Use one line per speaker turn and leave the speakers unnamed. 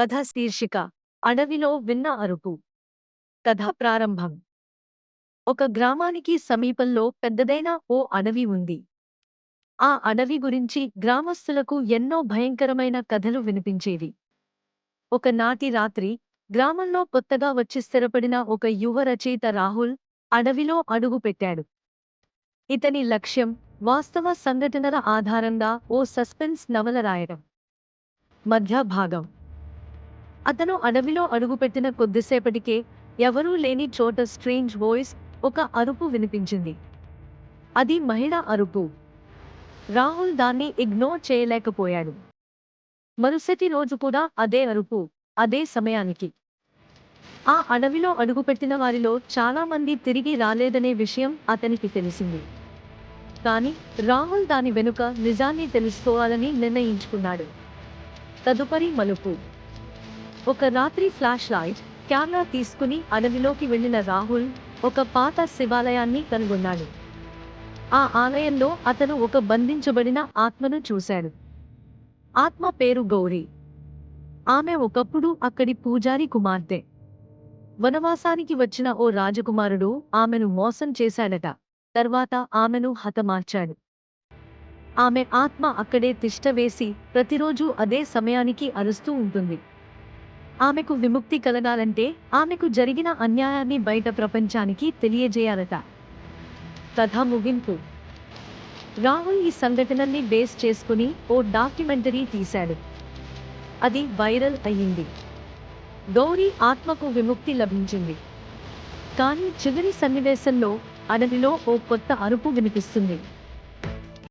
కథ శీర్షిక అడవిలో విన్న అరుపు. కథ ప్రారంభం. ఒక గ్రామానికి సమీపంలో పెద్దదైన ఓ అడవి ఉంది. ఆ అడవి గురించి గ్రామస్తులకు ఎన్నో భయంకరమైన కథలు వినిపించేవి. ఒకనాటి రాత్రి గ్రామంలో కొత్తగా వచ్చి స్థిరపడిన ఒక యువ రచయిత రాహుల్ అడవిలో అడుగుపెట్టాడు ఇతని లక్ష్యం వాస్తవ సంఘటనల ఆధారంగా ఓ సస్పెన్స్ నవల రాయడం. మధ్య భాగం అతను అడవిలో అడుగుపెట్టిన కొద్దిసేపటికే ఎవరూ లేని చోట స్ట్రేంజ్ వాయిస్ ఒక అరుపు వినిపించింది. అది మహిళ అరుపు. రాహుల్ దాన్ని ఇగ్నోర్ చేయలేకపోయాడు. మరుసటి రోజు కూడా అదే అరుపు అదే సమయానికి. ఆ అడవిలో అడుగుపెట్టిన వారిలో చాలా మంది తిరిగి రాలేదనే విషయం అతనికి తెలిసింది. కానీ రాహుల్ దాని వెనుక నిజాన్ని తెలుసుకోవాలని నిర్ణయించుకున్నాడు. తదుపరి మలుపు. ఒక రాత్రి ఫ్లాష్ లైట్ కెమెరా తీసుకుని అడవిలోకి వెళ్ళిన రాహుల్ ఒక పాత శివాలయాన్ని కనుగొన్నాడు. ఆ ఆలయంలో అతను ఒక బంధించబడిన ఆత్మను చూశాడు. ఆత్మ పేరు గౌరీ. ఆమె ఒకప్పుడు అక్కడి పూజారి కుమార్తె. వనవాసానికి వచ్చిన ఓ రాజకుమారుడు ఆమెను మోసం చేశాడట. తర్వాత ఆమెను హతమార్చాడు. ఆమె ఆత్మ అక్కడే తిష్టవేసి ప్రతిరోజు అదే సమయానికి అరుస్తూ ఉంటుంది. ఆమెకు విముక్తి కలగాలంటే ఆమెకు జరిగిన అన్యాయాన్ని బయట ప్రపంచానికి తెలియజేయాలట. కథ ముగింపు. రాహుల్ ఈ సంఘటనల్ని బేస్ చేసుకుని ఓ డాక్యుమెంటరీ తీశాడు. అది వైరల్ అయ్యింది. గౌరీ ఆత్మకు విముక్తి లభించింది. కానీ చివరి సన్నివేశంలో అడవిలో ఓ కొత్త అరుపు వినిపిస్తుంది.